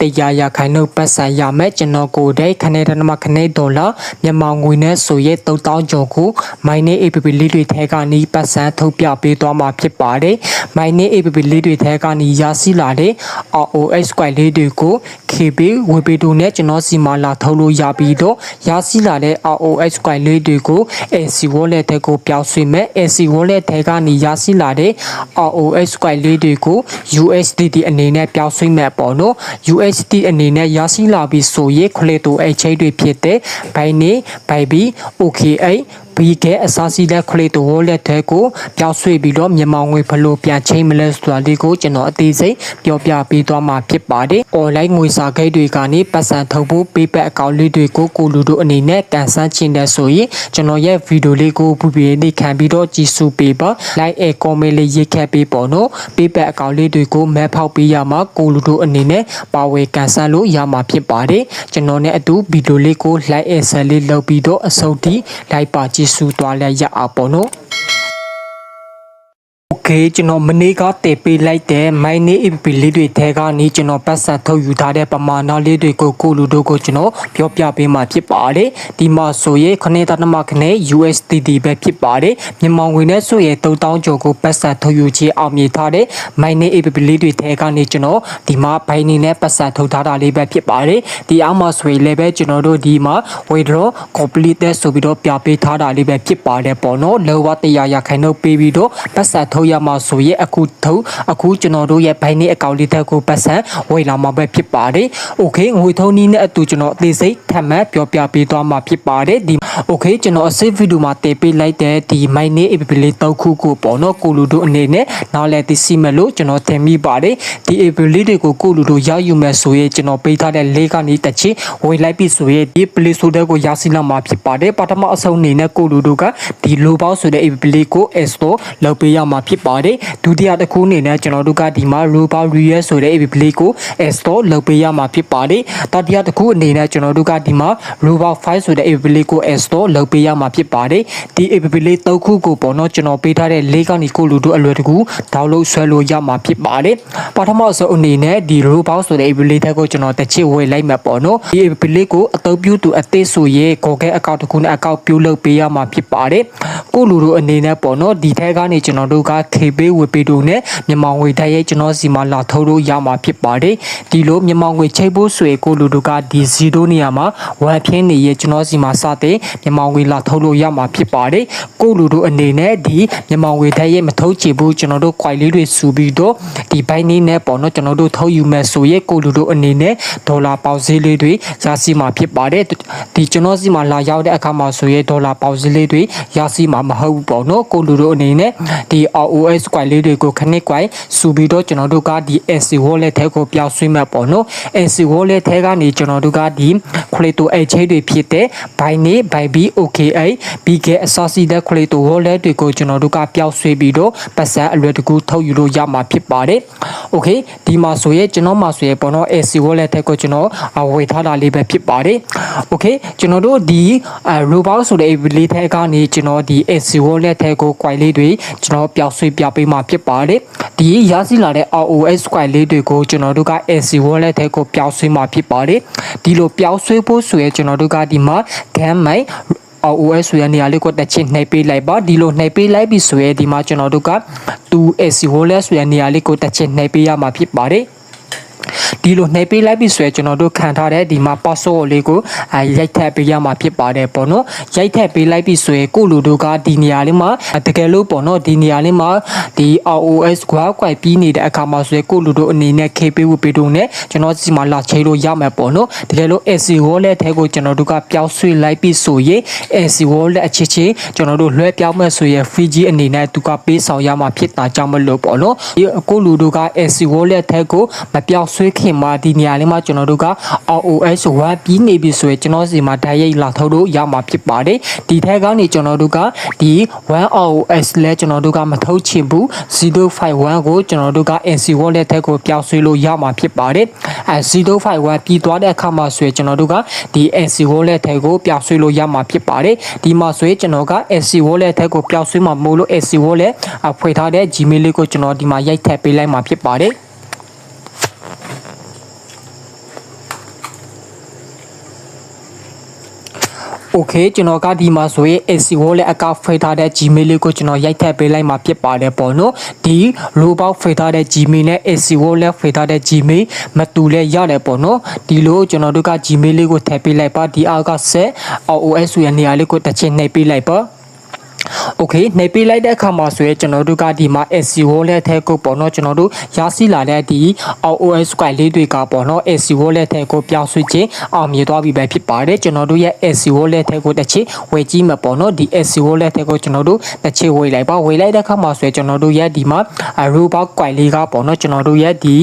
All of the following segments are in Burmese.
တရားရခိုင်နှုတ်ပတ်ဆိုင်ရမယ်ကျွန်တော်ကိုယ်တိုင်ခနေတနမခနေဒေါ်လာမြန်မာငွေနဲ့ဆိုရဲ3000ကျော်ကိုမိုင်းနေ APP လေးတွေထဲကနီးပတ်စံထုတ်ပြပေးသွားမှာဖြစ်ပါတယ်မိုင်းနေ APP လေးတွေထဲကနီးရရှိလာတဲ့ ROS ကွိုင်လေးတွေကို KB ဝေပေတူနဲ့ကျွန်တော်စီမာလာထုတ်လို့ရပြီးတော့ရရှိလာတဲ့ ROS ကွိုင်လေးတွေကို AC wallet ထဲကိုပြောင်းရွှေ့မယ် AC wallet ထဲကနီးရရှိလာတဲ့ ROS ကွိုင်လေးတွေကို USDT အနေနဲ့ပြောင်းရွှေ့မယ်ပေါ့နော် USD အနေနဲ့ရရှိလာပြီးဆိုရင်ခလေတူအချိတ်တွေဖြစ်တဲ့ Binance, Bybit, OKX ဘီကဲအစားစီးတဲ့ခလေတူဝလက်တဲ့ကိုပြောင်းရွှေ့ပြီးတော့မြန်မာငွေဘလို့ပြန်ချိန်မလဲဆိုတာလေးကိုကျွန်တော်အသေးစိတ်ပြောပြပေးသွားမှာဖြစ်ပါတယ်။ online ငွေစာဂိတ်တွေကနေပတ်စံထုတ်ဖို့ PayPal အကောင့်လေးတွေကိုကိုလူတို့အနေနဲ့ကန်ဆန်းချင်တဲ့ဆိုရင်ကျွန်တော်ရဲ့ဗီဒီယိုလေးကိုပူပီနေခံပြီးတော့ကြည့်စုပေးပါ like အ comment လေးရေးခဲ့ပေးပေါ့နော် PayPal အကောင့်လေးတွေကိုမဲဖောက်ပေးရမှာကိုလူတို့အနေနဲ့ပါဝယ်ကန်ဆန်းလို့ရမှာဖြစ်ပါတယ်ကျွန်တော်နဲ့အတူဗီဒီယိုလေးကို like အဆက်လေးလုပ်ပြီးတော့အစုံထိ like ပါကြည့်စုသွားလဲရအောင်ပေါ့နော် ခေကျွန်တော်မနေ့ကတည်ပေးလိုက်တဲ့ my name ip လေးတွေထဲကနေကျွန်တော်ပတ်စံထုတ်ယူထားတဲ့ပမာဏလေးတွေကိုကိုလူတို့ကိုကျွန်တော်ပြောပြပေးမှာဖြစ်ပါတယ်ဒီမှာဆိုရင်ခနေတာတမခနေ USDT ပဲဖြစ်ပါတယ်မြန်မာငွေနဲ့ဆိုရင်3000ကျော်ကိုပတ်စံထုတ်ယူခြင်းအောင်မြင်ထားတဲ့ my name ip လေးတွေထဲကနေကျွန်တော်ဒီမှာဘိုင်းနေနဲ့ပတ်စံထုတ်ထားတာလေးပဲဖြစ်ပါတယ်ဒီအောက်မှာဆိုရင်လည်းပဲကျွန်တော်တို့ဒီမှာ withdraw complete ဆိုပြီးတော့ပြပေးထားတာလေးပဲဖြစ်ပါတယ်ပေါ့နော်လောက100ရာခိုင်နှုန်းပေးပြီးတော့ပတ်စံထုတ်ရမှာဆိုရင်အခုထုတ်အခုကျွန်တော်တို့ရဲ့ဘိုင်းနေအကောင့်လေးတက်ကိုပတ်စံဝေလာမှာပဲဖြစ်ပါတယ်။ Okay ငွေထုံးနည်းနဲ့အတူကျွန်တော်အသေးစိတ်ထပ်မံပြောပြပေးသွားမှာဖြစ်ပါတယ်ဒီ Okay ကျွန်တော်အစစ်ဗီဒီယိုမှာတင်ပေးလိုက်တဲ့ဒီ my name app လေးတောက်ခုကိုပေါ့နော်ကိုလူတို့အနေနဲ့နောက်လည်းသိစီမဲ့လို့ကျွန်တော်တင်မိပါတယ်ဒီ app လေးတွေကိုကိုလူတို့ရယူမဲ့ဆိုရင်ကျွန်တော်ပေးထားတဲ့လေးကနေတချင်ဝေလိုက်ပြီဆိုရင်ဒီ play store ကိုရရှိလာမှာဖြစ်ပါတယ်ပထမအဆုံးအနေနဲ့ကိုလူတို့ကဒီလိုပေါက်ဆိုတဲ့ app လေးကို install လုပ်ပေးရမှာဖြစ်ပါတယ်ဒုတိယတစ်ခုအနေနဲ့ကျွန်တော်တို့ကဒီမှာ Roba Real ဆိုတဲ့ app လေးကို install လုပ်ပေးရမှာဖြစ်ပါတယ်တတိယတစ်ခုအနေနဲ့ကျွန်တော်တို့ကဒီမှာ Roba 5ဆိုတဲ့ app လေးကို install လုပ်ပေးရမှာဖြစ်ပါတယ်ဒီ app လေးသုံးခုကိုပေါ့နော်ကျွန်တော်ပေးထားတဲ့လေးကနေကိုလူတို့အလွယ်တကူ download ဆွဲလို့ရမှာဖြစ်ပါတယ်ပထမဆုံးအနေနဲ့ဒီ Roba ဆိုတဲ့ app လေးတက်ကိုကျွန်တော်တစ်ချစ်ဝေလိုက်မှာပေါ့နော်ဒီ app လေးကိုအသုံးပြုသူအသေးဆိုရင် Google account တစ်ခုနဲ့ account ပြုလုပ်ပေးရမှာဖြစ်ပါတယ်ကိုလူတို့အနေနဲ့ပေါ့နော်ဒီထက်ကနေကျွန်တော်တို့က KB ဝေပေးတို့နဲ့မြန်မာငွေတိုက်ရိုက်ကျွန်တော်စီမှာလာထုတ်လို့ရမှာဖြစ်ပါတယ်ဒီလိုမြန်မာငွေချိတ်ဖို့ဆိုရင်ကိုလူတို့ကဒီ0နေရာမှာ1ဖြင်းနေရကျွန်တော်စီမှာစတဲ့မြန်မာငွေလာထုတ်လို့ရမှာဖြစ်ပါတယ်ကိုလူတို့အနေနဲ့ဒီမြန်မာငွေတိုက်ရိုက်မထုတ်ချင်ဘူးကျွန်တော်တို့ quite လေးတွေစုပြီးတော့ဒီဘိုင်းနေနဲ့ပေါ့နော်ကျွန်တော်တို့ထုတ်ယူမဲ့ဆိုရင်ကိုလူတို့အနေနဲ့ဒေါ်လာပေါက်ဈေးလေးတွေရရှိမှာဖြစ်ပါတယ်ဒီကျွန်တော်စီမှာလာရောက်တဲ့အခါမှာဆိုရင်ဒေါ်လာပေါက်ဈေးလေးတွေရရှိမှာမဟုတ်ဘူးပေါ့နော်ကိုလူတို့အနေနဲ့ဒီ ROS quite လေးတွေကိုခဏစ် quite စုပြီးတော့ကျွန်တော်တို့ကဒီ AC wallet ထဲကိုပြောင်းဆွေးမှတ်ပေါ့နော် AC wallet ထဲကနေကျွန်တော်တို့ကဒီ Crypto exchange တွေဖြစ်တဲ့ Binance, Bybit, OKX, BK အစစီတဲ့ Crypto wallet တွေကိုကျွန်တော်တို့ကပြောင်းဆွေးပြီးတော့ပတ်စံအလွယ်တကူထုတ်ယူလို့ရမှာဖြစ်ပါတယ်။ Okay ဒီမှာဆိုရင်ကျွန်တော်မှာဆိုရင်ပေါ့နော် AC wallet ထဲကိုကျွန်တော်ဝေထားတာလေးပဲဖြစ်ပါတယ်။ Okay ကျွန်တော်တို့ဒီ Robot ဆိုတဲ့ app လေးထဲကနေကျွန်တော်ဒီ AC wallet ထဲကို quite လေးတွေကျွန်တော်ပြောင်းဆွေးပြပေးမှာဖြစ်ပါတယ်။ဒီရရှိလာတဲ့ ROS quite လေးတွေကိုကျွန်တော်တို့က AC wallet ထဲကိုပြောင်းဆွေးမှာဖြစ်ပါတယ်။ဒီလိုပြောင်းဆွေးဖို့ဆိုရင်ကျွန်တော်တို့ကဒီမှာ game မိုင် ROS ဆိုတဲ့နေရာလေးကိုတက်ချင်းနှိပ်ပေးလိုက်ပါဒီလိုနှိပ်ပေးလိုက်ပြီဆိုရင်ဒီမှာကျွန်တော်တို့က 2AC wallet ဆိုတဲ့နေရာလေးကိုတက်ချင်းနှိပ်ပေးရမှာဖြစ်ပါတယ် ဒီလိုနှိပ်ပေးလိုက်ပြီဆိုရင်ကျွန်တော်တို့ခံထားတဲ့ဒီမှာ password လေးကိုအဲရိုက်ထည့်ပေးရမှာဖြစ်ပါတယ်ပေါ့နော်ရိုက်ထည့်ပေးလိုက်ပြီဆိုရင်ကိုလူတို့ကဒီနေရာလေးမှာတကယ်လို့ပေါ့နော်ဒီနေရာလေးမှာဒီ ROS ကွာကွိုက်ပြီးနေတဲ့အခါမှာဆိုရင်ကိုလူတို့အနေနဲ့ KP ဝပေးတို့နဲ့ကျွန်တော်စီမှာလာချိန်လို့ရမှာပေါ့နော်တကယ်လို့ AC wallet ထဲကိုကျွန်တော်တို့ကပြောင်းဆွေးလိုက်ပြီဆိုရင် AC wallet အချစ်ချင်းကျွန်တော်တို့လွှဲပြောင်းမဲ့ဆိုရင် free ကြီးအနေနဲ့သူကပေးဆောင်ရမှာဖြစ်တာကြောင့်မလို့ပေါ့နော်ဒီကိုလူတို့က AC wallet ထဲကိုမပြောင်းဆွေးခင်မှာဒီနေရာလေးမှာကျွန်တော်တို့က ROS 1ပြီးနေပြီဆိုရင်ကျွန်တော်စီမှာဓာတ်ရိုက်လာထုတ်လို့ရမှာဖြစ်ပါတယ်ဒီထက်ကနေကျွန်တော်တို့ကဒီ 1ROS လဲကျွန်တော်တို့ကမထုတ်ချင်ဘူး051ကိုကျွန်တော်တို့က NC wallet ထဲကိုပြောင်းဆွေးလို့ရမှာဖြစ်ပါတယ်အဲ051ပြီးသွားတဲ့အခါမှာဆိုရင်ကျွန်တော်တို့ကဒီ NC wallet ထဲကိုပြောင်းဆွေးလို့ရမှာဖြစ်ပါတယ်ဒီမှာဆိုရင်ကျွန်တော်က NC wallet ထဲကိုပြောင်းဆွေးမှာမို့လို့ NC wallet ဖွေထားတဲ့ Gmail လေးကိုကျွန်တော်ဒီမှာရိုက်ထည့်ပေးလိုက်မှာဖြစ်ပါတယ် Okay ကျွန်တော်ကဒီမှာဆိုရင် AC wallet account ဖိတ်ထားတဲ့ Gmail လေးကိုကျွန်တော်ရိုက်ထည့်ပေးလိုက်မှာဖြစ်ပါတယ်ပေါ့နော်ဒီ robot ဖိတ်ထားတဲ့ Gmail နဲ့ AC wallet ဖိတ်ထားတဲ့ Gmail မတူလဲရတယ်ပေါ့နော်ဒီလိုကျွန်တော်တို့က Gmail လေးကိုထည့်ပေးလိုက်ပါဒီအောက်ကဆက် OS ရဲ့နေရာလေးကိုတစ်ချက်နှိပ်ပေးလိုက်ပါ โอเคနှိပ်ပေးလိုက်တဲ့အခါမှာဆိုရင်ကျွန်တော်တို့ကဒီမှာ SEO လက်ထဲကိုပေါ့နော်ကျွန်တော်တို့ရရှိလာတဲ့ဒီ OS squad လေးတွေကပေါ့နော် SEO လက်ထဲကိုပြောင်းဆွခြင်းအောင်မြင်သွားပြီပဲဖြစ်ပါတယ်ကျွန်တော်တို့ရဲ့ SEO လက်ထဲကိုတစ်ချက်ဝယ်ကြည့်မှာပေါ့နော်ဒီ SEO လက်ထဲကိုကျွန်တော်တို့တစ်ချက်ဝယ်လိုက်ပါဝယ်လိုက်တဲ့အခါမှာဆိုရင်ကျွန်တော်တို့ရဲ့ဒီမှာ robot squad လေးကပေါ့နော်ကျွန်တော်တို့ရဲ့ဒီ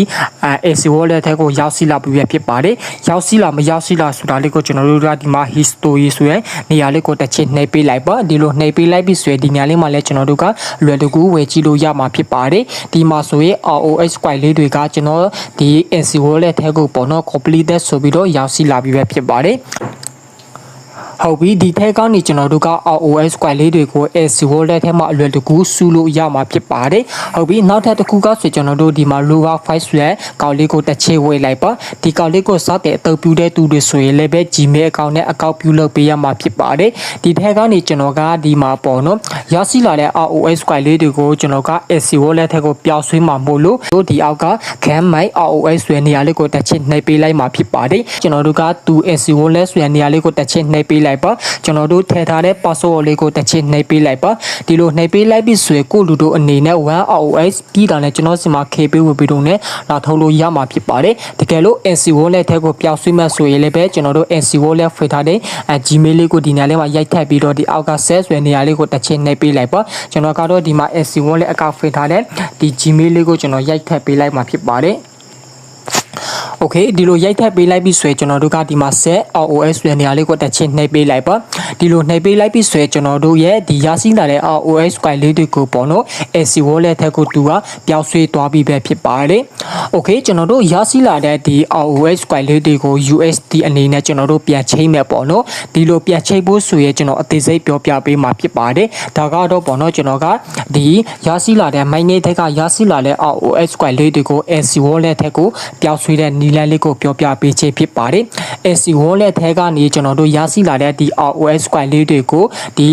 SEO လက်ထဲကိုရောက်ရှိလာပြီပဲဖြစ်ပါတယ်ရောက်ရှိလာမရောက်ရှိလာဆိုတာလေးကိုကျွန်တော်တို့ကဒီမှာ history ဆိုရင်နေရာလေးကိုတစ်ချက်နှိပ်ပေးလိုက်ပါဒီလိုနှိပ်ပေးလိုက်ပြီ ဆိုရင်ဒီနေရာလေးမှာလည်းကျွန်တော်တို့ကလွယ်တကူဝယ်ကြည့်လို့ရမှာဖြစ်ပါတယ်ဒီမှာဆိုရင် ROS squad လေးတွေကကျွန်တော်ဒီ SEO လက်ထဲကိုပေါ့နော် complete ဆိုပြီးတော့ရောက်ရှိလာပြီပဲဖြစ်ပါတယ် ဟုတ်ပြီဒီထဲကနေကျွန်တော်တို့က ROS squad လေးတွေကို AC wallet ထဲမှာအလွယ်တကူစုလို့ရမှာဖြစ်ပါတယ်ဟုတ်ပြီနောက်ထပ်တစ်ခုကဆိုကျွန်တော်တို့ဒီမှာ lower file ဆိုရယ်ကောက်လေးကိုတစ်ချေဝေးလိုက်ပါဒီကောက်လေးကိုစတဲ့အတုပ်ပြတဲ့သူတွေဆိုရင်လည်းပဲ Gmail account နဲ့အကောက်ပြုလုပ်ပေးရမှာဖြစ်ပါတယ်ဒီထဲကနေကျွန်တော်ကဒီမှာပေါ့နော်ရရှိလာတဲ့ ROS squad လေးတွေကိုကျွန်တော်က AC wallet ထဲကိုပြောင်းဆွဲမှာမို့လို့တို့ဒီအောက်က Cam My ROS ဆိုတဲ့နေရာလေးကိုတစ်ချေနှိပ်ပေးလိုက်မှာဖြစ်ပါတယ်ကျွန်တော်တို့ကသူ AC wallet ဆိုတဲ့နေရာလေးကိုတစ်ချေနှိပ်ပေးလိုက်ပါကျွန်တော်တို့ထည့်ထားတဲ့ password လေးကိုတစ်ချက်နှိပ်ပေးလိုက်ပါဒီလိုနှိပ်ပေးလိုက်ပြီဆိုရင်ကိုလူတို့အနေနဲ့ 1ROS ပြီးတာနဲ့ကျွန်တော်စီမှာ KB ဝယ်ပြီးတော့ねလာထုတ်လို့ရမှာဖြစ်ပါတယ်တကယ်လို့ NC wallet ထဲကိုပြောင်းဆွဲမှဆိုရင်လည်းပဲကျွန်တော်တို့ NC wallet ဖိထားတဲ့ Gmail လေးကိုဒီနေရာလေးမှာရိုက်ထည့်ပြီးတော့ဒီအောက်က set ဆိုတဲ့နေရာလေးကိုတစ်ချက်နှိပ်ပေးလိုက်ပါကျွန်တော်ကတော့ဒီမှာ NC wallet အကောင့်ဖိထားတဲ့ဒီ Gmail လေးကိုကျွန်တော်ရိုက်ထည့်ပေးလိုက်မှာဖြစ်ပါတယ် โอเคဒီလိုရိုက်ထည့်ပေးလိုက်ပြီဆိုရင်ကျွန်တော်တို့ကဒီမှာ set ROS ဆိုတဲ့နေရာလေးကိုတစ်ချက်နှိပ်ပေးလိုက်ပါဒီလိုနှိပ်ပေးလိုက်ပြီဆိုရင်ကျွန်တော်တို့ရဲ့ဒီရရှိလာတဲ့ ROS file လေးတွေကိုပေါ့နော် AC wallet ထက်ကိုသူကပျောက်ဆွေးသွားပြီပဲဖြစ်ပါတယ်โอเคကျွန်တော်တို့ရရှိလာတဲ့ဒီ ROS file လေးတွေကို USD အနေနဲ့ကျွန်တော်တို့ပြန်ချိန်မယ်ပေါ့နော်ဒီလိုပြန်ချိန်ဖို့ဆိုရင်ကျွန်တော်အသေးစိတ်ပြောပြပေးမှာဖြစ်ပါတယ်ဒါကတော့ပေါ့နော်ကျွန်တော်ကဒီရရှိလာတဲ့ mine ထက်ကရရှိလာတဲ့ ROS file လေးတွေကို AC wallet ထက်ကိုပျောက်ဆွေးတဲ့နီ လန်းလေးကိုပြောပြပေးခြင်းဖြစ်ပါတယ်။ AC wallet ထဲကနေကျွန်တော်တို့ရရှိလာတဲ့ဒီ ROS squad လေးတွေကိုဒီ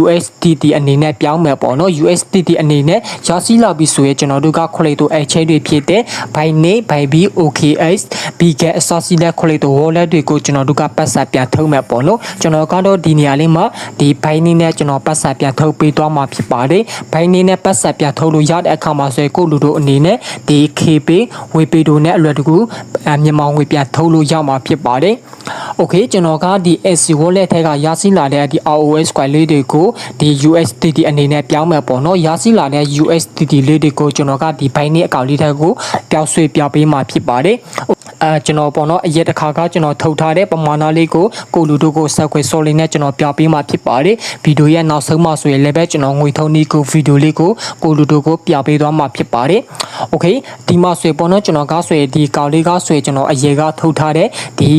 USDT အနေနဲ့ပြောင်းမယ်ပေါ့နော် USDT အနေနဲ့ရရှိလာပြီဆိုရင်ကျွန်တော်တို့က Collector exchange တွေဖြစ်တဲ့ Binance, Bybit, OKX, Bget အစရှိတဲ့ Collector wallet တွေကိုကျွန်တော်တို့ကပတ်စပ်ပြန်ထုတ်မယ်ပေါ့နော်ကျွန်တော်ကတော့ဒီနေရာလေးမှာဒီ Binance နဲ့ကျွန်တော်ပတ်စပ်ပြန်ထုတ်ပေးသွားမှာဖြစ်ပါတယ် Binance နဲ့ပတ်စပ်ပြန်ထုတ်လို့ရတဲ့အခါမှာဆိုရင်ကိုလူတို့အနေနဲ့ဒီ KP ဝေပေတို့နဲ့အလွယ်တကူအမြန်မာငွေပြန်ထုတ်လို့ရမှာဖြစ်ပါတယ်။ Okay ကျွန်တော်ကဒီ SC wallet ထဲကရရှိလာတဲ့ဒီ ROS squad လေးတွေကိုဒီ USDT အနေနဲ့ပြောင်းမယ်ပေါ့နော်။ရရှိလာတဲ့ USDT လေးတွေကိုကျွန်တော်ကဒီ Binance account လေးထဲကိုပြောင်းရွှေ့ပြပေးမှာဖြစ်ပါတယ်။ အဲကျွန်တော်ပေါ့နော်အရက်တစ်ခါကကျွန်တော်ထုတ်ထားတဲ့ပမာဏလေးကိုကိုလူတို့ကိုဆက်ခွေစော်လေးနဲ့ကျွန်တော်ပြပေးမှာဖြစ်ပါတယ်ဗီဒီယိုရဲ့နောက်ဆုံးမှဆိုရင်လည်းပဲကျွန်တော်ငွေထုံးနည်းကိုဗီဒီယိုလေးကိုကိုလူတို့ကိုပြပေးသွားမှာဖြစ်ပါတယ်โอเคဒီမှာဆိုရင်ပေါ့နော်ကျွန်တော်ကဆိုရင်ဒီကောင်လေးကဆိုရင်ကျွန်တော်အရေကထုတ်ထားတဲ့ဒီ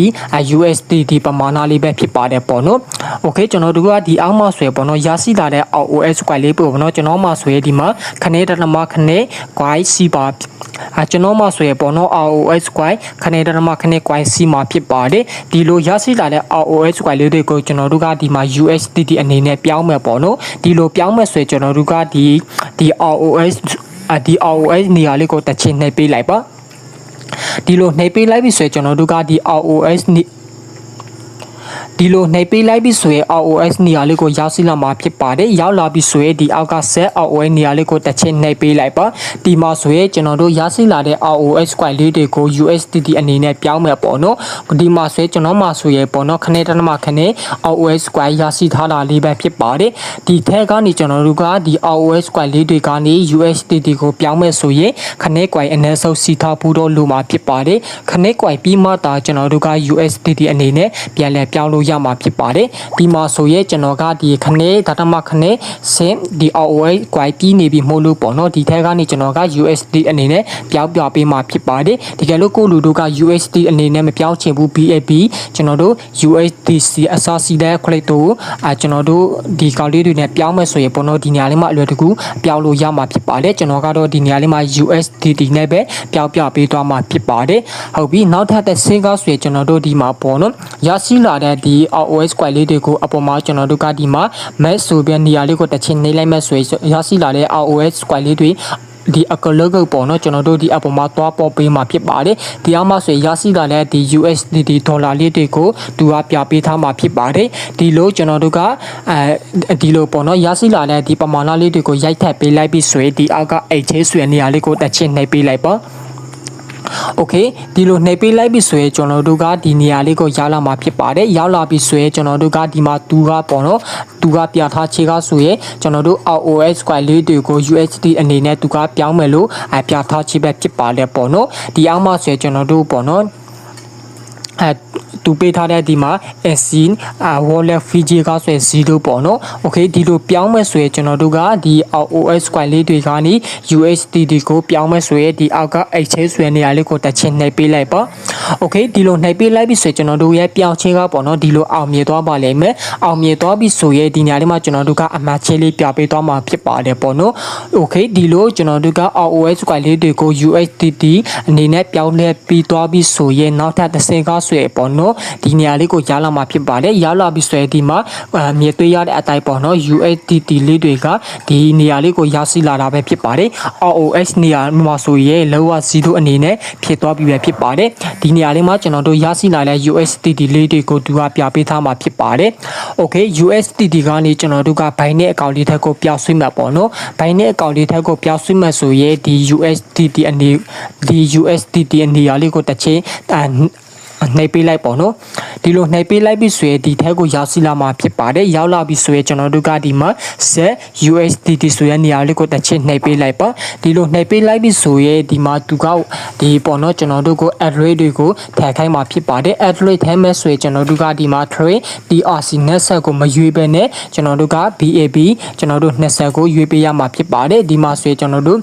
USDT ပမာဏလေးပဲဖြစ်ပါတယ်ပေါ့နော်โอเคကျွန်တော်တို့ကဒီအောက်မှာဆိုရင်ပေါ့နော်ရရှိလာတဲ့ OS squad လေးပေါ့နော်ကျွန်တော်မှဆိုရင်ဒီမှာခနဲ့တနမခနဲ့ quite စီပါအကျွန်တော်မှဆိုရင်ပေါ့နော် ROS squad ခနဲ့ ေတနမခနဲ့ quite စီမှာဖြစ်ပါတယ်ဒီလိုရရှိလာတဲ့ ROS squad လေးတွေကိုကျွန်တော်တို့ကဒီမှာ USDT အနေနဲ့ပြောင်းမယ်ပေါ့နော်ဒီလိုပြောင်းမယ်ဆိုရင်ကျွန်တော်တို့ကဒီဒီ ROS အဒီ ROS နေရာလေးကိုတစ်ချင်းနှိပ်ပေးလိုက်ပါဒီလိုနှိပ်ပေးလိုက်ပြီဆိုရင်ကျွန်တော်တို့ကဒီ ROS နေ ဒီလိုနှိပ်ပေးလိုက်ပြီဆိုရင် ROS နေရာလေးကိုရောက်စီလာမှာဖြစ်ပါတယ်ရောက်လာပြီဆိုရင်ဒီအောက်က set ROS နေရာလေးကိုတစ်ချက်နှိပ်ပေးလိုက်ပါဒီမှာဆိုရင်ကျွန်တော်တို့ရရှိလာတဲ့ ROS squad လေးတွေကို USDT အနေနဲ့ပြောင်းမယ်ပေါ့နော်ဒီမှာဆိုရင်ကျွန်တော်မှာဆိုရင်ပေါ့နော်ခနဲ့တနမခနဲ့ ROS squad ရရှိထားတာလေးပဲဖြစ်ပါတယ်ဒီထက်ကနေကျွန်တော်တို့ကဒီ ROS squad လေးတွေကနေ USDT ကိုပြောင်းမယ်ဆိုရင်ခနဲ့ quai အနည်းဆုံးစီထားဖို့တော့လိုမှာဖြစ်ပါတယ်ခနဲ့ quai ပြီးမှသာကျွန်တော်တို့က USDT အနေနဲ့ပြန်လည်ပြောင်းလို့ရမှာဖြစ်ပါတယ်ဒီမှာဆိုရဲကျွန်တော်ကဒီခနဲ့ဒါတမခနဲ့စင်ဒီ ROI ကွိုင်ပြီးနေပြီမို့လို့ပေါ့နော်ဒီထက်ကနေကျွန်တော်က USD အနေနဲ့ပြောင်းပြပေးမှာဖြစ်ပါတယ်တကယ်လို့ကိုလူတို့က USD အနေနဲ့မပြောင်းချင်ဘူး BAB ကျွန်တော်တို့ USDC အစားစီတဲ့ crypto ကိုအာကျွန်တော်တို့ဒီကောင်လေးတွေနဲ့ပြောင်းမယ်ဆိုရင်ပေါ့နော်ဒီနေရာလေးမှာအလွယ်တကူပြောင်းလို့ရမှာဖြစ်ပါတယ်ကျွန်တော်ကတော့ဒီနေရာလေးမှာ USDT နဲ့ပဲပြောင်းပြပေးသွားမှာဖြစ်ပါတယ်ဟုတ်ပြီနောက်ထပ်တဲ့စင်ကားဆိုရင်ကျွန်တော်တို့ဒီမှာပေါ့နော်ရရှိလာတဲ့တဲ့ဒီ iOS square လေးတွေကိုအပေါ်မှာကျွန်တော်တို့ကဒီမှာ match ဆိုပြီးနေရာလေးကိုတစ်ချင်းနှိမ့်လိုက်မဲ့ဆိုရင်ရရှိလာတဲ့ iOS square လေးတွေဒီအကလောကပေါ်တော့ကျွန်တော်တို့ဒီအပေါ်မှာသွားပေါ်ပေးမှာဖြစ်ပါတယ်ဒီအောင်မှဆိုရရှိလာတဲ့ဒီ USDT ဒေါ်လာလေးတွေကိုသူကပြပေးထားမှာဖြစ်ပါတယ်ဒီလိုကျွန်တော်တို့ကအဲဒီလိုပေါ့နော်ရရှိလာတဲ့ဒီပမာဏလေးတွေကိုရိုက်ထပ်ပေးလိုက်ပြီးဆိုရင်ဒီအောက်က HH ဆွေနေရာလေးကိုတစ်ချင်းနှိပ်ပေးလိုက်ပါ โอเคဒီလိုနှိပ်ပေးလိုက်ပြီဆိုရင်ကျွန်တော်တို့ကဒီနေရာလေးကိုရောက်လာမှာဖြစ်ပါတယ်ရောက်လာပြီဆိုရင်ကျွန်တော်တို့ကဒီမှာသူကပေါ့နော်သူကပြထားချေကဆိုရင်ကျွန်တော်တို့ OS square လေးတွေကို USD အနေနဲ့သူကပြောင်းမယ်လို့အပြထားချေပဲဖြစ်ပါတယ်ပေါ့နော်ဒီအောက်မှာဆိုရင်ကျွန်တော်တို့ပေါ့နော်အဲ သူပေးထားတဲ့ဒီမှာ SC wallet fee ကဆိုရင်0ပေါ့နော်။ Okay ဒီလိုပြောင်းမဲ့ဆိုရင်ကျွန်တော်တို့ကဒီ OS square လေးတွေကနေ USDT ကိုပြောင်းမဲ့ဆိုရင်ဒီအောက်က exchange ဆိုတဲ့နေရာလေးကိုတက်ချင်းနှိပ်ပေးလိုက်ပါ။ Okay ဒီလိုနှိပ်ပေးလိုက်ပြီဆိုရင်ကျွန်တော်တို့ရဲ့ပြောင်းချင်းကပေါ့နော်ဒီလိုအောင်မြင်သွားပါလိမ့်မယ်။အောင်မြင်သွားပြီဆိုရင်ဒီနေရာလေးမှာကျွန်တော်တို့ကအမှတ်ချင်းလေးပြပေးသွားမှာဖြစ်ပါတယ်ပေါ့နော်။ Okay ဒီလိုကျွန်တော်တို့က OS square လေးတွေကို USDT အနေနဲ့ပြောင်းလဲပြီးသွားပြီဆိုရင်နောက်ထပ်တစ်ဆင့်ကဆိုရင်ပေါ့နော်ဒီနေရာလေးကိုရလာမှာဖြစ်ပါတယ်ရလာပြီဆိုရင်ဒီမှာမြေသွေးရတဲ့အတိုင်းပေါ့နော် USDT လေးတွေကဒီနေရာလေးကိုရရှိလာတာပဲဖြစ်ပါတယ် ROS နေရာမှာဆိုရင်လောက0အနေနဲ့ဖြစ်သွားပြီပဲဖြစ်ပါတယ်ဒီနေရာလေးမှာကျွန်တော်တို့ရရှိလာတဲ့ USDT လေးတွေကိုသူကပြပေးထားမှာဖြစ်ပါတယ် Okay USDT ကနေကျွန်တော်တို့ကဘိုင်းနဲ့အကောင့်လေးထက်ကိုပြောင်းဆွေးမှာပေါ့နော်ဘိုင်းနဲ့အကောင့်လေးထက်ကိုပြောင်းဆွေးမှာဆိုရင်ဒီ USDT အနေဒီ USDT အနေရာလေးကိုတစ်ချိန် နှိပ်ပေးလိုက်ပေါ့နော် ဒီလိုနှိပ်ပေးလိုက်ပြီဆိုရင်ဒီထက်ကိုရောက်စီလာမှာဖြစ်ပါတယ်ရောက်လာပြီဆိုရင်ကျွန်တော်တို့ကဒီမှာ set USDT ဆိုတဲ့နေရာလေးကိုတစ်ချက်နှိပ်ပေးလိုက်ပါဒီလိုနှိပ်ပေးလိုက်ပြီဆိုရင်ဒီမှာသူကဒီပေါ့နော်ကျွန်တော်တို့ကို address တွေကိုထည့်ခိုင်းမှာဖြစ်ပါတယ် address ထဲမဲ့ဆိုရင်ကျွန်တော်တို့ကဒီမှာ trade DRC netset ကိုမရွေးဘဲနဲ့ကျွန်တော်တို့က BAB ကျွန်တော်တို့20ကိုရွေးပေးရမှာဖြစ်ပါတယ်ဒီမှာဆိုရင်ကျွန်တော်တို့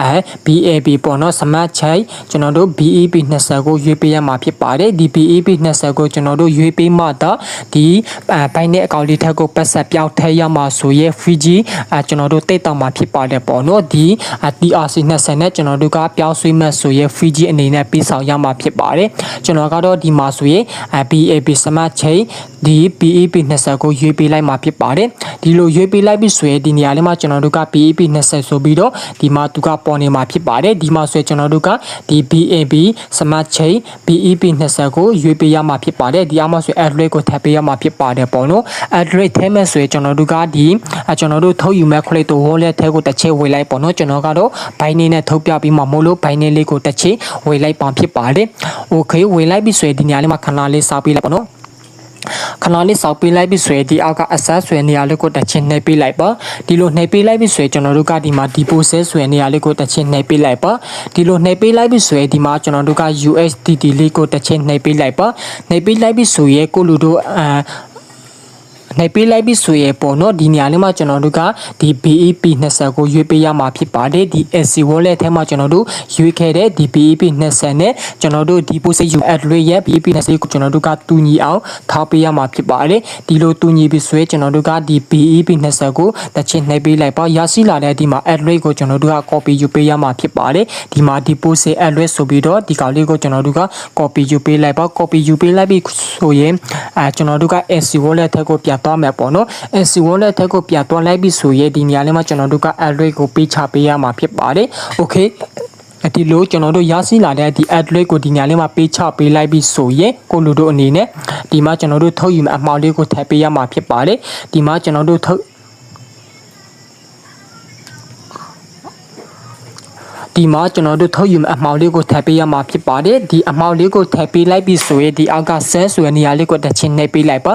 အဲ BAB ပေါ့နော် smart chain ကျွန်တော်တို့ BEP 20ကိုရွေးပေးရမှာဖြစ်ပါတယ်ဒီ BEP 20ကိုကျွန်တော်တို့ရွေးပေးမှတော့ဒီဘိုင်းနဲ့အကောင့်လေးထက်ကိုပတ်ဆက်ပြောင်းထည့်ရမှာဆိုရဲ Fiji အဲကျွန်တော်တို့တိတ်တောင်မှာဖြစ်ပါတယ်ပေါ့နော်ဒီ TRC 20နဲ့ကျွန်တော်တို့ကပြောင်းဆွေးမဲ့ဆိုရဲ Fiji အနေနဲ့ပြီးဆောင်ရမှာဖြစ်ပါတယ်ကျွန်တော်ကတော့ဒီမှာဆိုရင် BAP Smart Chain ဒီ PEP 20ကိုရွေးပေးလိုက်မှာဖြစ်ပါတယ်ဒီလိုရွေးပေးလိုက်ပြီဆိုရင်ဒီနေရာလေးမှာကျွန်တော်တို့က PEP 20ဆိုပြီးတော့ဒီမှာသူကပေါ်နေမှာဖြစ်ပါတယ်ဒီမှာဆိုရင်ကျွန်တော်တို့ကဒီ BAB Smart Chain PEP 20ကိုရွေးပေးရမှာဖြစ်ပါတယ်ဒီအောင်မဆို address ကိုထပ်ပေးရမှာဖြစ်ပါတယ်ပေါ့နော် address ထဲမဲ့ဆိုရင်ကျွန်တော်တို့ကဒီကျွန်တော်တို့ထုတ်ယူမဲ့ click တို့ wallet ထဲကိုတစ်ချက်ဝေလိုက်ပေါ့နော်ကျွန်တော်ကတော့ binance နဲ့ထုတ်ပြပြီးမှမို့လို့ binance လေးကိုတစ်ချက်ဝေလိုက်ပါဖြစ်ပါတယ် okay ဝေလိုက်ပြီဆိုရင်ဒီညလေးမှာခဏလေးစောက်ပေးလိုက်ပေါ့နော် ခဏလေးစောက်ပေးလိုက်ပြီဆိုရင်ဒီအောက်ကအဆက်ဆွဲနေရာလေးကိုတစ်ချင်းနှိပ်ပေးလိုက်ပါဒီလိုနှိပ်ပေးလိုက်ပြီဆိုရင်ကျွန်တော်တို့ကဒီမှာ deposit ဆွဲနေရာလေးကိုတစ်ချင်းနှိပ်ပေးလိုက်ပါဒီလိုနှိပ်ပေးလိုက်ပြီဆိုရင်ဒီမှာကျွန်တော်တို့က USDT လေးကိုတစ်ချင်းနှိပ်ပေးလိုက်ပါနှိပ်ပေးလိုက်ပြီဆိုရင်ကိုလူတို့အာ နိုင်ပေးလိုက်ပြီဆိုရင်ပေါ့နော်ဒီနေရာလေးမှာကျွန်တော်တို့ကဒီ BEP 20ကိုရွေးပေးရမှာဖြစ်ပါတယ်ဒီ SC wallet ထဲမှာကျွန်တော်တို့ရွေးခဲ့တဲ့ဒီ BEP 20နဲ့ကျွန်တော်တို့ deposit you address ရဲ့ BEP 20ကိုကျွန်တော်တို့ကတူညီအောင်ထားပေးရမှာဖြစ်ပါတယ်ဒီလိုတူညီပြီဆိုရင်ကျွန်တော်တို့ကဒီ BEP 20ကိုတစ်ချင်းနှိပ်ပေးလိုက်ပါရရှိလာတဲ့ဒီမှာ address ကိုကျွန်တော်တို့က copy ယူပေးရမှာဖြစ်ပါတယ်ဒီမှာ deposit address ဆိုပြီးတော့ဒီကောင်လေးကိုကျွန်တော်တို့က copy ယူပေးလိုက်ပါ copy ယူပေးလိုက်ပြီဆိုရင်အဲကျွန်တော်တို့က SC wallet ထဲကိုပြန်သွားမယ်ပေါ့နော် SC wallet ထဲကိုပြန်သွားလိုက်ပြီဆိုရင်ဒီနေရာလေးမှာကျွန်တော်တို့က address ကိုပေးချပေးရမှာဖြစ်ပါတယ် okay ဒီလိုကျွန်တော်တို့ရရှိလာတဲ့ဒီ address ကိုဒီညာလေးမှာပေးချပေးလိုက်ပြီးဆိုရင်ကိုလူတို့အနေနဲ့ဒီမှာကျွန်တော်တို့ထုတ်ယူမယ့်အမှောင်လေးကိုထည့်ပေးရမှာဖြစ်ပါတယ်ဒီမှာကျွန်တော်တို့ထုတ်ဒီမှာကျွန်တော်တို့ထုတ်ယူအမှောင်လေးကိုထပ်ပေးရမှာဖြစ်ပါတယ်ဒီအမှောင်လေးကိုထပ်ပေးလိုက်ပြီဆိုရင်ဒီအောက်ကဆဲဆိုတဲ့နေရာလေးကိုတစ်ချင်းနှိပ်ပေးလိုက်ပါ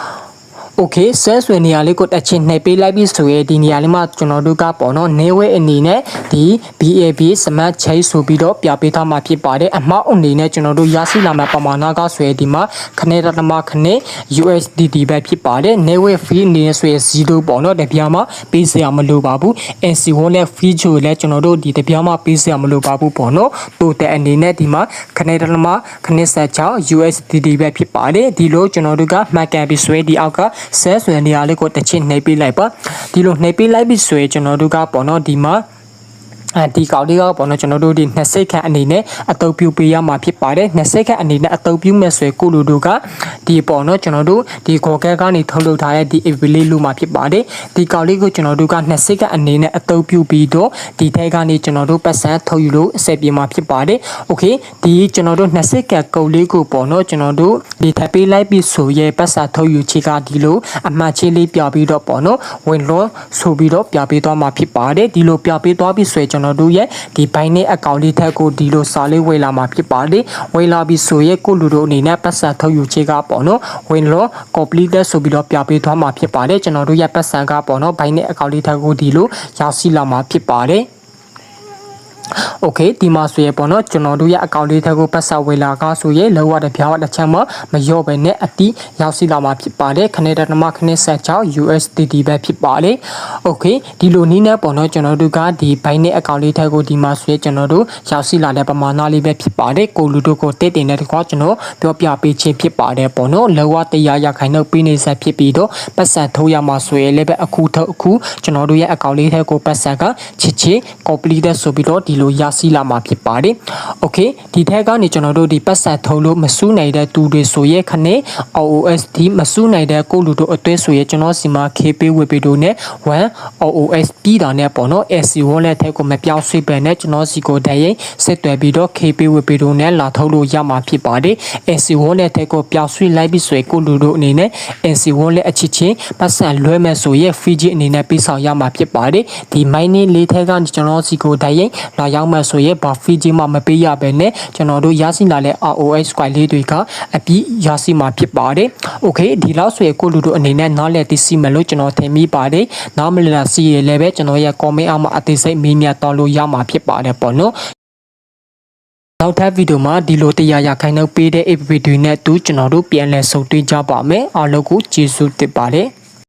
โอเคဆဲဆွေနေရာလေးကိုတက်ချင်းနှိပ်ပေးလိုက်ပြီဆိုရင်ဒီနေရာလေးမှာကျွန်တော်တို့ကပေါ့နော်နေဝဲအနေနဲ့ဒီ BAB smart chain ဆိုပြီးတော့ပြပေးထားမှာဖြစ်ပါတယ်အမောက်အနေနဲ့ကျွန်တော်တို့ရရှိလာမယ့်ပမာဏကဆိုရင်ဒီမှာခနဲ့တမခနဲ့ USDT ပဲဖြစ်ပါတယ်နေဝဲ fee အနေနဲ့ဆိုရင်0ပေါ့နော်တပြားမှာပေးစရာမလိုပါဘူး NC wallet fee ချိုလည်းကျွန်တော်တို့ဒီတပြားမှာပေးစရာမလိုပါဘူးပေါ့နော်တိုတဲ့အနေနဲ့ဒီမှာခနဲ့တမခနဲ့ဆက်ချောင်း USDT ပဲဖြစ်ပါတယ်ဒီလိုကျွန်တော်တို့ကမှတ်ကန်ပြီးဆွဲဒီအောက်က ဆဲဆွဲနေရာလေးကိုတစ်ချင်းနှိပ်ပေးလိုက်ပါဒီလိုနှိပ်ပေးလိုက်ပြီဆိုရင်ကျွန်တော်တို့ကပေါ့နော်ဒီမှာ အဲဒီကောင်လေးကပေါ့နော်ကျွန်တော်တို့ဒီ20စိတ်ခန့်အနေနဲ့အတုပ်ပြုပေးရမှာဖြစ်ပါတယ်20စိတ်ခန့်အနေနဲ့အတုပ်ပြုမဲ့ဆိုရင်ကိုလူတို့ကဒီပေါ့နော်ကျွန်တော်တို့ဒီခေါ်ကဲကနေထုတ်လုပ်ထားတဲ့ဒီ AV လေးလို့မှာဖြစ်ပါတယ်ဒီကောင်လေးကိုကျွန်တော်တို့က20စိတ်ခန့်အနေနဲ့အတုပ်ပြုပြီးတော့ဒီထဲကနေကျွန်တော်တို့ပတ်စံထုတ်ယူလို့အဆက်ပြေမှာဖြစ်ပါတယ် okay ဒီကျွန်တော်တို့20စိတ်ခန့်ကုတ်လေးကိုပေါ့နော်ကျွန်တော်တို့ဒီထပ်ပေးလိုက်ပြီးဆိုရဲပတ်စံထုတ်ယူချေကဒီလိုအမှတ်ချေလေးပြပြီးတော့ပေါ့နော်ဝင်လောဆိုပြီးတော့ပြပေးသွားမှာဖြစ်ပါတယ်ဒီလိုပြပေးသွားပြီးဆိုရင်ကျွန်တော်တို့ရဲ့ဒီဘိုင်းနဲ့အကောင့်လေးထက်ကိုဒီလိုစာလေးဝေလာမှာဖြစ်ပါတယ်ဝေလာပြီးဆိုရဲကိုလူတို့အနေနဲ့ပတ်စံထုတ်ယူချေကပေါ့နော်ဝင်လို့ complete ဆိုပြီးတော့ပြပေးသွားမှာဖြစ်ပါတယ်ကျွန်တော်တို့ရဲ့ပတ်စံကပေါ့နော်ဘိုင်းနဲ့အကောင့်လေးထက်ကိုဒီလိုရောက်စီလာမှာဖြစ်ပါတယ် โอเคဒီမှာဆိုရပေါ့နော်ကျွန်တော်တို့ရဲ့အကောင့်လေးထက်ကိုပတ်စာဝေလာကဆိုရလောရတဲ့ဖြားတစ်ချက်မှမလျော့ပဲနဲ့အတီးရောက်စီလာမှာဖြစ်ပါတယ်ခနဲ့တနမခနဲ့ဆက်ချောင်း USDT ပဲဖြစ်ပါတယ်โอเคဒီလိုနည်းနဲ့ပေါ့နော်ကျွန်တော်တို့ကဒီဘိုင်းနဲ့အကောင့်လေးထက်ကိုဒီမှာဆိုရကျွန်တော်တို့ရောက်စီလာတဲ့ပမာဏလေးပဲဖြစ်ပါတယ်ကိုလူတို့ကိုတည်တင်တဲ့တကွာကျွန်တော်ပြောပြပေးခြင်းဖြစ်ပါတယ်ပေါ့နော်လောရတရားရခိုင်နှုတ်ပေးနေဆက်ဖြစ်ပြီးတော့ပတ်စံထိုးရမှာဆိုရလည်းပဲအခုထုတ်အခုကျွန်တော်တို့ရဲ့အကောင့်လေးထက်ကိုပတ်စံကချစ်ချစ် complete ဆိုပြီးတော့ဒီ လိုရစီလာမှာဖြစ်ပါတယ်။ Okay ဒီထက်ကနေကျွန်တော်တို့ဒီပတ်ဆက်ထုံးလို့မစူးနိုင်တဲ့သူတွေဆိုရဲခနဲ့ OOSD မစူးနိုင်တဲ့ကိုလူတို့အသွဲဆိုရဲကျွန်တော်စီမှာ KP ဝေပေတို့နဲ့1 OOS ပြီးတာနဲ့ပေါ့နော် SC wallet ထက်ကိုမပြောင်းဆွေးပဲနဲ့ကျွန်တော်စီကိုတည်းရင်ဆက်သွယ်ပြီးတော့ KP ဝေပေတို့နဲ့လာထုတ်လို့ရမှာဖြစ်ပါတယ်။ SC wallet ထက်ကိုပြောင်းဆွေးလိုက်ပြီးဆိုရင်ကိုလူတို့အနေနဲ့ SC wallet အချစ်ချင်းပတ်ဆက်လွှဲမဲ့ဆိုရဲ Fiji အနေနဲ့ပြီးဆောင်ရမှာဖြစ်ပါတယ်။ဒီ mining လေးထက်ကနေကျွန်တော်စီကိုတည်းရင်လာရောက်မဲ့ဆိုရဲဘာ Fiji မှာမပေးရဘဲနဲ့ကျွန်တော်တို့ရရှိလာတဲ့ ROS squad လေးတွေကအပြီးရရှိမှာဖြစ်ပါတယ်။ Okay ဒီလောက်ဆိုရင်ကိုလူတို့အနေနဲ့နားလည်သိစီမယ်လို့ကျွန်တော်ထင်မိပါတယ်။နားမလည်တာစီရလည်းပဲကျွန်တော်ရဲ့ comment အောက်မှာအသေးစိတ်မေးမြန်းတော့လို့ရမှာဖြစ်ပါတယ်ပေါ့နော်။နောက်ထပ်ဗီဒီယိုမှာဒီလိုတရားရခိုင်နှုတ်ပေးတဲ့ APP တွေနဲ့တူကျွန်တော်တို့ပြန်လည်ဆုံတွေ့ကြပါမယ်အားလုံးကိုကျေးဇူးတင်ပါတယ်။